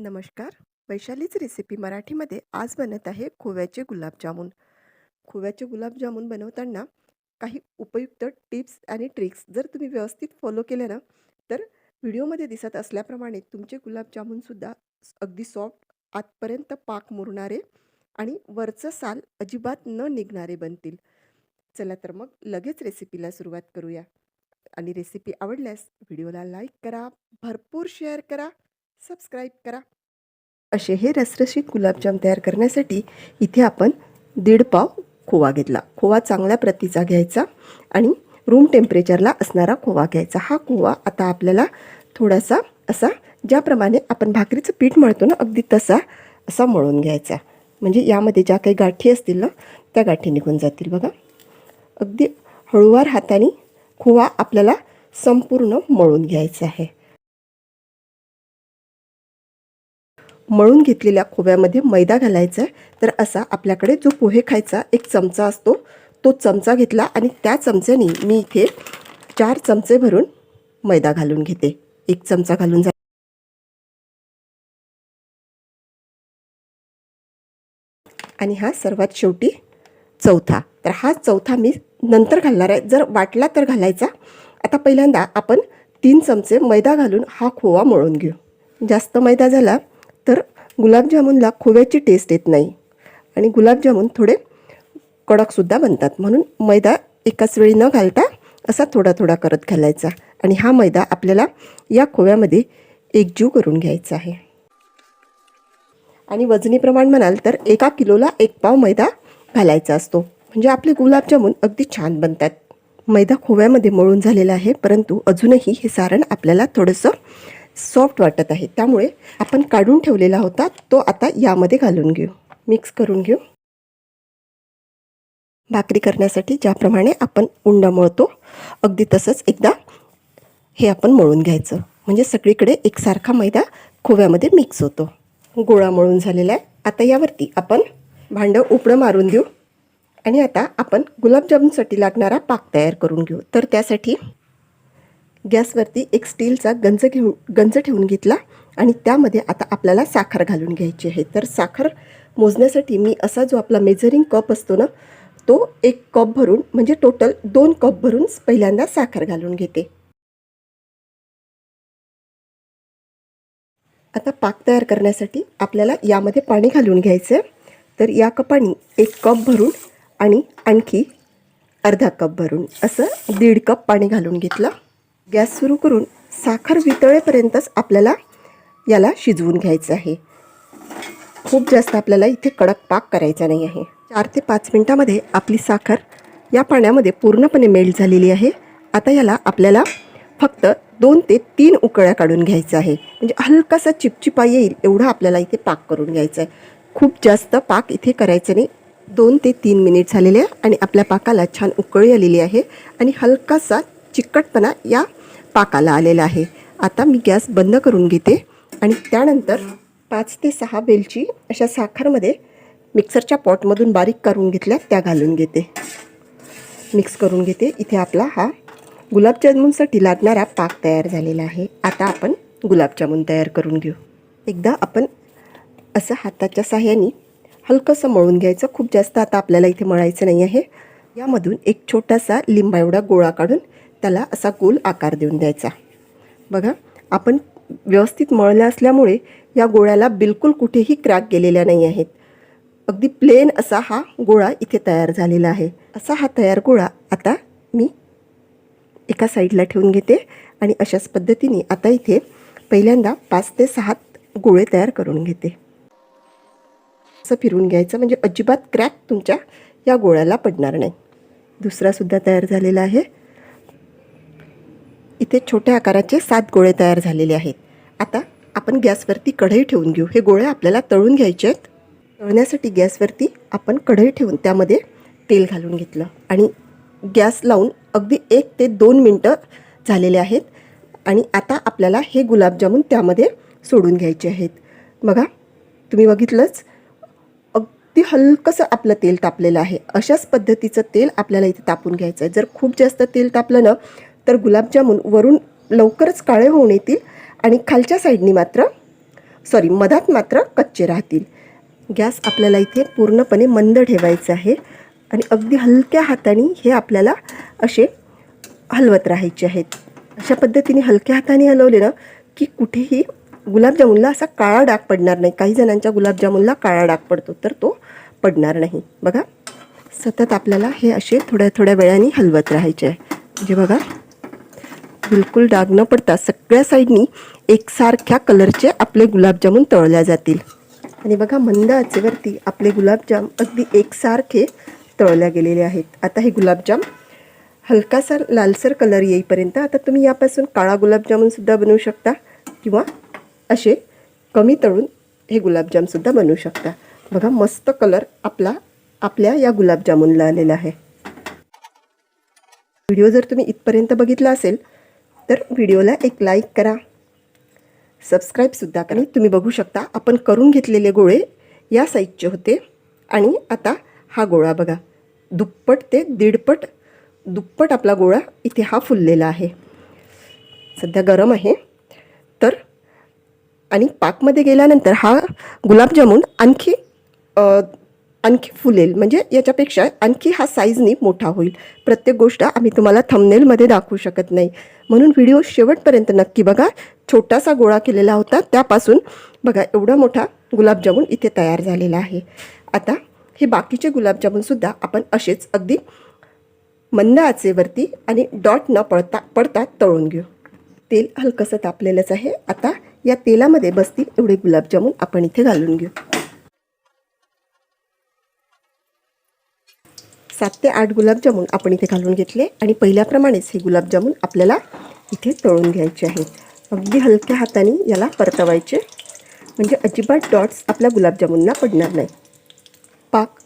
नमस्कार. वैशालीच रेसिपी मराठीमध्ये आज बनत आहे खोव्याचे गुलाबजामुन. खोव्याचे गुलाबजामुन बनवताना काही उपयुक्त टिप्स आणि ट्रिक्स जर तुम्ही व्यवस्थित फॉलो केल्या ना तर व्हिडिओमध्ये दिसत असल्याप्रमाणे तुमचे गुलाबजामुनसुद्धा अगदी सॉफ्ट आतपर्यंत पाक मुरणारे आणि वरचं साल अजिबात न निघणारे बनतील. चला तर मग लगेच रेसिपीला सुरुवात करूया. आणि रेसिपी आवडल्यास व्हिडिओला लाईक करा भरपूर शेअर करा. सबस्क्राईब करा. असे हे रसरशीत गुलाबजाम तयार करण्यासाठी इथे आपण दीड पाव खोवा घेतला. खोवा चांगल्या प्रतीचा घ्यायचा आणि रूम टेम्परेचरला असणारा खोवा घ्यायचा. हा खोवा आता आपल्याला थोडासा असा ज्याप्रमाणे आपण भाकरीचं पीठ मळतो ना अगदी तसा असा मळून घ्यायचा. म्हणजे यामध्ये ज्या काही गाठी असतील ना त्या गाठी निघून जातील बघा. अगदी हळूवार हाताने खोवा आपल्याला संपूर्ण मळून घ्यायचा आहे. मळून घेतलेल्या खोव्यामध्ये मैदा घालायचा आहे. तर असा आपल्याकडे जो पोहे खायचा एक चमचा असतो तो चमचा घेतला आणि त्या चमच्याने मी इथे चार चमचे भरून मैदा घालून घेते. एक चमचा घालून जा आणि हा सर्वात शेवटी चौथा. तर हा चौथा मी नंतर घालणार आहे. जर वाटला तर घालायचा. आता पहिल्यांदा आपण तीन चमचे मैदा घालून हा खोवा मळून घेऊ. जास्त मैदा झाला तर गुलाबजामुनला खोव्याची टेस्ट येत नाही. आणि गुलाबजामुन थोडे कडकसुद्धा बनतात. म्हणून मैदा एकाच वेळी न घालता असा थोडा थोडा करत घालायचा. आणि हा मैदा आपल्याला या खोव्यामध्ये एकजीव करून घ्यायचा आहे. आणि वजनी प्रमाण म्हणाल तर एका किलोला एक पाव मैदा घालायचा असतो. म्हणजे आपले गुलाबजामुन अगदी छान बनतात. मैदा खोव्यामध्ये मळून झालेला आहे परंतु अजूनही हे सारण आपल्याला थोडंसं सॉफ्ट वाटत आहे. त्यामुळे आपण काढून ठेवलेला होता तो आता यामध्ये घालून घेऊ. मिक्स करून घेऊ. भाकरी करण्यासाठी ज्याप्रमाणे आपण उंडा मळतो अगदी तसंच एकदा हे आपण मळून घ्यायचं. म्हणजे सगळीकडे एकसारखा मैदा खोव्यामध्ये मिक्स होतो. गोळा मळून झालेला आहे. आता यावरती आपण भांडं उपडं मारून देऊ आणि आता आपण गुलाबजामुनसाठी लागणारा पाक तयार करून घेऊ. तर त्यासाठी गॅसवरती एक स्टीलचा गंज घेऊन गंज ठेवून घेतला आणि त्यामध्ये आता आपल्याला साखर घालून घ्यायची आहे. तर साखर मोजण्यासाठी मी असा जो आपला मेजरिंग कप असतो ना तो एक कप भरून म्हणजे टोटल दोन कप भरून पहिल्यांदा साखर घालून घेते. आता पाक तयार करण्यासाठी आपल्याला यामध्ये पाणी घालून घ्यायचं आहे तर या कपाने एक कप भरून आणि आणखी अर्धा कप भरून असं दीड कप पाणी घालून घेतलं. गॅस सुरू करून साखर वितळेपर्यंतच आपल्याला याला शिजवून घ्यायचं आहे. खूप जास्त आपल्याला इथे कडक पाक करायचा नाही आहे. चार ते पाच मिनटामध्ये आपली साखर या पाण्यामध्ये पूर्णपणे मेल्ट झालेली आहे. आता याला आपल्याला फक्त दोन ते तीन उकळ्या काढून घ्यायचं आहे. म्हणजे हलकासा चिपचिपा येईल एवढा आपल्याला इथे पाक करून घ्यायचा आहे खूप जास्त पाक इथे करायचं नाही. दोन ते तीन मिनिट झालेले आहे आणि आपल्या पाकाला छान उकळी आलेली आहे आणि हलकासा चिकटपणा या पाकाला आलेला आहे. आता मी गॅस बंद करून घेते आणि त्यानंतर पाच ते सहा वेलची अशा साखरमध्ये मिक्सरच्या पॉटमधून बारीक करून घेतल्या त्या घालून घेते. मिक्स करून घेते. इथे आपला हा गुलाबजामुनसाठी लागणारा पाक तयार झालेला आहे. आता आपण गुलाबजामुन तयार करून घेऊ. एकदा आपण असं हाताच्या साह्याने हलकंसं मळून घ्यायचं. खूप जास्त आता आपल्याला इथे मळायचं नाही आहे. यामधून एक छोटासा लिंबा एवढा गोळा काढून त्याला असा गोल आकार देऊन द्यायचा. बघा आपण व्यवस्थित मळल्या असल्यामुळे या गोळ्याला बिलकुल कुठेही क्रॅक गेलेल्या नाही आहेत. अगदी प्लेन असा हा गोळा इथे तयार झालेला आहे. असा हा तयार गोळा आता मी एका साईडला ठेवून घेते आणि अशाच पद्धतीने आता इथे पहिल्यांदा पाच ते सहा गोळे तयार करून घेते. असं फिरून घ्यायचं म्हणजे अजिबात क्रॅक तुमच्या या गोळ्याला पडणार नाही. दुसरासुद्धा तयार झालेला आहे. इथे छोट्या आकाराचे सात गोळे तयार झालेले आहेत. आता आपण गॅसवरती कढई ठेवून घेऊ. हे गोळे आपल्याला तळून घ्यायचे आहेत. तळण्यासाठी गॅसवरती आपण कढई ठेवून त्यामध्ये तेल घालून घेतलं. आणि गॅस लावून अगदी एक ते दोन मिनटं झालेले आहेत. आणि आता आपल्याला हे गुलाबजामून त्यामध्ये सोडून घ्यायचे आहेत. बघा तुम्ही बघितलंच? अगदी हलकंसं आपलं तेल तापलेलं आहे. अशाच पद्धतीचं तेल आपल्याला इथे तापून घ्यायचं आहे. जर खूप जास्त तेल तापलं ना तर गुलाबजामुन वरून लवकरच काळे होऊन येतील आणि खालच्या साईडनी मात्र सॉरी मधात मात्र कच्चे राहतील. गॅस आपल्याला इथे पूर्णपणे मंद ठेवायचा आहे आणि अगदी हलक्या हाताने हे आपल्याला असे हलवत राहायचे आहेत. अशा पद्धतीने हलक्या हाताने हलवले ना की कुठेही गुलाबजामुनला असा काळा डाग पडणार नाही. काही जणांच्या गुलाबजामुनला काळा डाग पडतो तर तो पडणार नाही. बघा सतत आपल्याला हे असे थोड्या थोड्या वेळाने हलवत राहायचे आहे. म्हणजे बघा बिलकुल डाग न पडता सगळ्या साईडनी एकसारख्या कलरचे आपले गुलाबजामुन तळल्या जातील. आणि बघा मंद आचेवरती आपले गुलाबजाम अगदी एकसारखे तळल्या गेलेले आहेत. आता हे गुलाबजाम हलकासा लालसर कलर येईपर्यंत आता तुम्ही यापासून काळा गुलाबजामुनसुद्धा बनवू शकता किंवा असे कमी तळून हे गुलाबजामसुद्धा बनवू शकता. बघा मस्त कलर आपला आपल्या या गुलाबजामुनला आलेला आहे. व्हिडिओ जर तुम्ही इथपर्यंत बघितला असेल तर व्हिडिओला एक लाईक करा. सबस्क्राईबसुद्धा करा. तुम्ही बघू शकता आपण करून घेतलेले गोळे या साईजचे होते. आणि आता हा गोळा बघा. दुप्पट ते दीडपट दुप्पट आपला गोळा इथे हा फुललेला आहे. सध्या गरम आहे. तर आणि पाकमध्ये गेल्यानंतर हा गुलाबजामुन आणखी आणखी फुलेल. म्हणजे याच्यापेक्षा आणखी हा साईजनी मोठा होईल. प्रत्येक गोष्ट आम्ही तुम्हाला थमनेलमध्ये दाखवू शकत नाही. म्हणून व्हिडिओ शेवटपर्यंत नक्की बघा. छोटासा गोळा केलेला होता. त्यापासून बघा एवढा मोठा गुलाबजामुन इथे तयार झालेला आहे. आता हे बाकीचे गुलाबजामुनसुद्धा आपण असेच अगदी मंद आचेवरती आणि डॉट न पडता पडता तळून घेऊ. तेल हलकंसं तापलेलंच आहे. आता या तेलामध्ये बसतील एवढे गुलाबजामुन आपण इथे घालून घेऊ. सात ते आठ गुलाबजामुन आपण इथे घालून घेतले आणि पहिल्याप्रमाणेच हे गुलाबजामून आपल्याला इथे तळून घ्यायचे आहेत अगदी हलक्या हाताने याला परतवायचे. म्हणजे अजिबात डॉट्स आपल्या गुलाबजामुनला पडणार नाही. पाक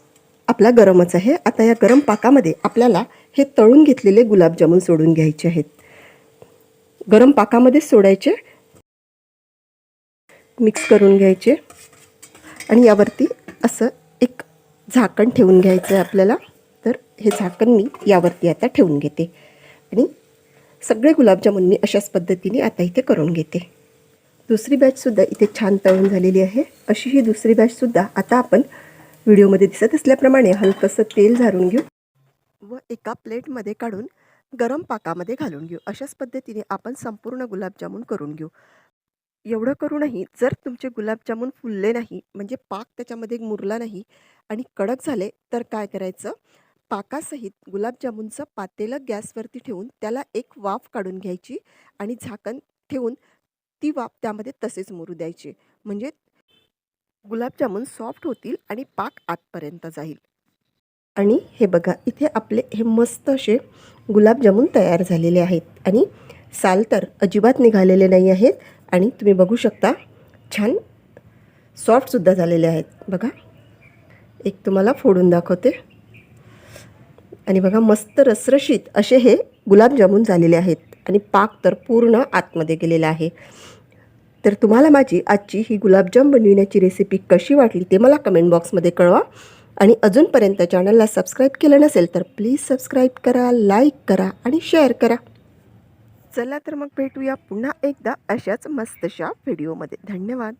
आपला गरमच आहे. आता या गरम पाकामध्ये आपल्याला हे तळून घेतलेले गुलाबजामुन सोडून घ्यायचे आहेत. गरम पाकामध्येच सोडायचे. मिक्स करून घ्यायचे. आणि यावरती असं एक झाकण ठेवून घ्यायचं आहे आपल्याला. हे झाकण मी यावरती आता ठेवून घेते. आणि सगळे गुलाबजामुन मी अशाच पद्धतीने आता इथे करून घेते. दुसरी बॅचसुद्धा इथे छान तळून झालेली आहे. अशी ही दुसरी बॅचसुद्धा आता आपण व्हिडिओमध्ये दिसत असल्याप्रमाणे हलकंसं तेल झारून घेऊ व एका प्लेटमध्ये काढून गरम पाकामध्ये घालून घेऊ. अशाच पद्धतीने आपण संपूर्ण गुलाबजामुन करून घेऊ. एवढं करूनही जर तुमचे गुलाबजामुन फुलले नाही म्हणजे पाक त्याच्यामध्ये मुरला नाही आणि कडक झाले तर काय करायचं? पाकासहित गुलाबजामुनचं पातेलं गॅसवरती ठेवून त्याला एक वाफ काढून घ्यायची आणि झाकण ठेवून ती वाफ त्यामध्ये तसेच मुरू द्यायची. म्हणजे गुलाबजामुन सॉफ्ट होतील आणि पाक आतपर्यंत जाईल. आणि हे बघा इथे आपले हे मस्त असे गुलाबजामुन तयार झालेले आहेत. आणि साल तर अजिबात निघालेले नाही आहेत. आणि तुम्ही बघू शकता छान सॉफ्टसुद्धा झालेले आहेत. बघा एक तुम्हाला फोडून दाखवते. आणि बघा मस्त रसरशीत असे हे गुलाबजामुन झालेले आहेत आणि पाक तर पूर्ण आतमध्ये गेलेला आहे. तर तुम्हाला माझी आजची ही गुलाबजाम बनविण्याची रेसिपी कशी वाटली ते मला कमेंट बॉक्समध्ये कळवा. आणि अजूनपर्यंत चॅनलला सबस्क्राईब केलं नसेल तर प्लीज सबस्क्राईब करा लाईक करा आणि शेअर करा. चला तर मग भेटूया पुन्हा एकदा अशाच मस्तशा व्हिडिओमध्ये धन्यवाद.